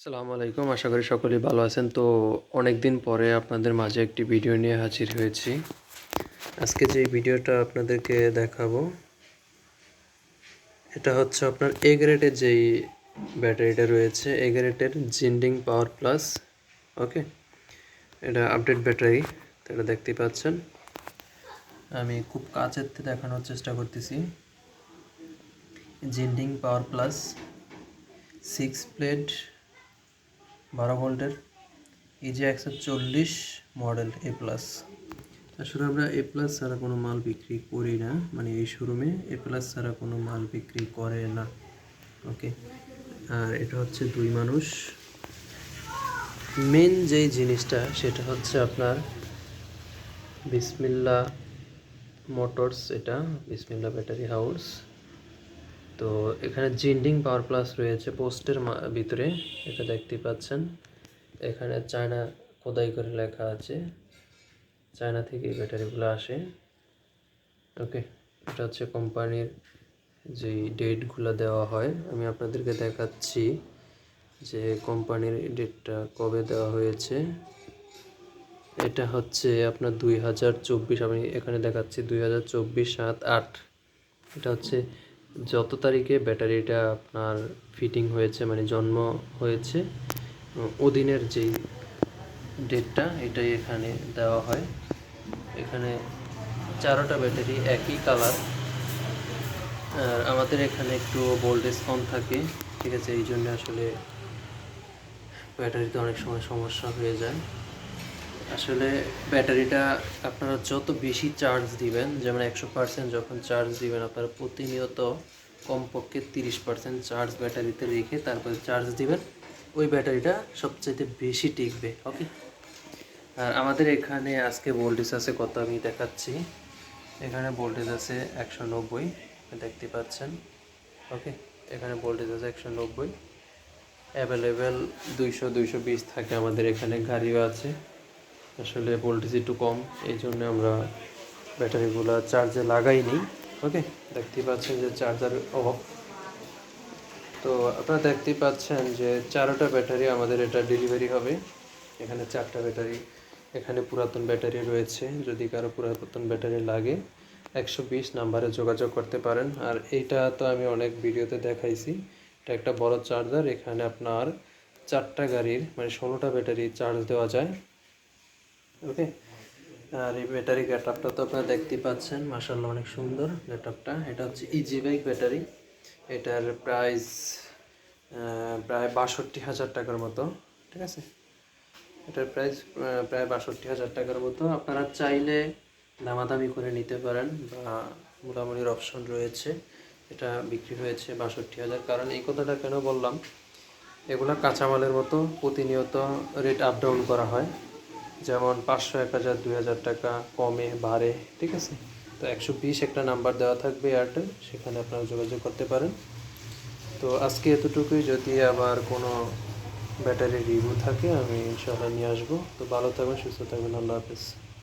আসসালামু আলাইকুম। আশা করি সকলেই ভালো আছেন। তো অনেক দিন পরে আপনাদের মাঝে একটি ভিডিও নিয়ে হাজির হয়েছি। আজকে যে ভিডিওটা আপনাদেরকে দেখাবো, এটা হচ্ছে আপনার এ যেই ব্যাটারিটা রয়েছে এ জিন্ডিং পাওয়ার প্লাস ওকে এটা আপডেট ব্যাটারি এটা দেখতে পাচ্ছেন। আমি খুব কাছের থেকে দেখানোর চেষ্টা করতেছি। জিন্ডিং পাওয়ার প্লাস সিক্স প্লেট বারো ভোল্টের ইজি একশো চল্লিশ মডেল এ প্লাস আসলে আমরা এ প্লাস ছাড়া কোনো মাল বিক্রি করি না। মানে এই শোরুমে এ প্লাস ছাড়া কোনো মাল বিক্রি করে না। ওকে আর এটা হচ্ছে দুই মানুষ। মেন যেই জিনিসটা, সেটা হচ্ছে আপনার বিসমিল্লা মোটরস এটা, বিসমিল্লা ব্যাটারি হাউস। তো এখানে জিন্ডিং পাওয়ার প্লাস রয়েছে পোস্টের ভিতরে, এটা দেখতে পাচ্ছেন। এখানে চায়না খোদাই করে লেখা আছে, চায়না থেকে ব্যাটারিগুলো আসে। ওকে, এটা হচ্ছে কোম্পানির যেই ডেটগুলো দেওয়া হয়। আমি আপনাদেরকে দেখাচ্ছি যে কোম্পানির ডেটটা কবে দেওয়া হয়েছে। এটা হচ্ছে আপনার দুই হাজার চব্বিশ, আমি এখানে দেখাচ্ছি দুই হাজার চব্বিশ সাত আট। এটা হচ্ছে যত তারিখে ব্যাটারিটা আপনার ফিটিং হয়েছে মানে জন্ম হয়েছে ওদিনের যেই ডেটটা এটাই এখানে দেওয়া হয়। এখানে চারোটা ব্যাটারি একই কালার আর আমাদের এখানে একটু ভোল্টেজ কম থাকে, ঠিক আছে এই জন্য আসলে ব্যাটারিতে অনেক সময় সমস্যা হয়ে যায়। আসলে ব্যাটারিটা আপনারা যত বেশি চার্জ দিবেন, যেমন একশো পার্সেন্ট যখন চার্জ দিবেন, আপনারা প্রতিনিয়ত কমপক্ষে তিরিশ পার্সেন্ট চার্জ ব্যাটারিতে রেখে তারপরে চার্জ দিবেন, ওই ব্যাটারিটা সবচাইতে বেশি টিকবে ওকে আর আমাদের এখানে আজকে ভোল্টেজ আছে কত আমি দেখাচ্ছি। এখানে ভোল্টেজ আছে একশো নব্বই, দেখতে পাচ্ছেন ওকে এখানে ভোল্টেজ আছে একশো নব্বই। অ্যাভেলেবেল দুইশো দুইশো বিশ থাকে আমাদের এখানে, গাড়িও আছে। আসলে ভোল্টেজ একটু কম, এই জন্য আমরা ব্যাটারিগুলো চার্জে লাগাইনি ওকে দেখতেই পাচ্ছেন যে চার্জার অভাব। তো আপনারা দেখতেই পাচ্ছেন যে চারোটা ব্যাটারি আমাদের এটা ডেলিভারি হবে। এখানে চারটা ব্যাটারি, এখানে পুরাতন ব্যাটারি রয়েছে। যদি কারও পুরাতন ব্যাটারি লাগে, একশো বিশ নাম্বারে যোগাযোগ করতে পারেন। আর এইটা তো আমি অনেক ভিডিওতে দেখাইছি। এটা একটা বড় চার্জার এখানে আপনার চারটা গাড়ির মানে ষোলোটা ব্যাটারি চার্জ দেওয়া যায়। ওকে আর এই ব্যাটারি গেটআপটা তো আপনারা দেখতেই পাচ্ছেন। মার্শাল্লাহ অনেক সুন্দর গেটআপটা এটা হচ্ছে ইজি বাইক ব্যাটারি এটার প্রাইস প্রায় বাষট্টি হাজার টাকার মতো। ঠিক আছে? এটার প্রাইস প্রায় বাষট্টি হাজার টাকার মতো। আপনারা চাইলে দামাদামি করে নিতে পারেন বা মোটামুটির অপশন রয়েছে। এটা বিক্রি হয়েছে বাষট্টি হাজার। কারণ এই কথাটা কেন বললাম? এগুলো কাঁচামালের মতো প্রতিনিয়ত রেট আপ ডাউন করা হয়। যেমন পাঁচশো, এক হাজার, দুই হাজার টাকা কমে, বাড়ে, ঠিক আছে? তো একশো বিশ একটা নাম্বার দেওয়া থাকবে এয়ারটেল সেখানে আপনারা যোগাযোগ করতে পারেন। তো আজকে এতটুকুই। যদি আবার কোনো ব্যাটারি রিভিউ থাকে, আমি ইনশাআল্লাহ নিয়ে আসব। তো ভালো থাকবেন, সুস্থ থাকবেন। আল্লাহ হাফিজ।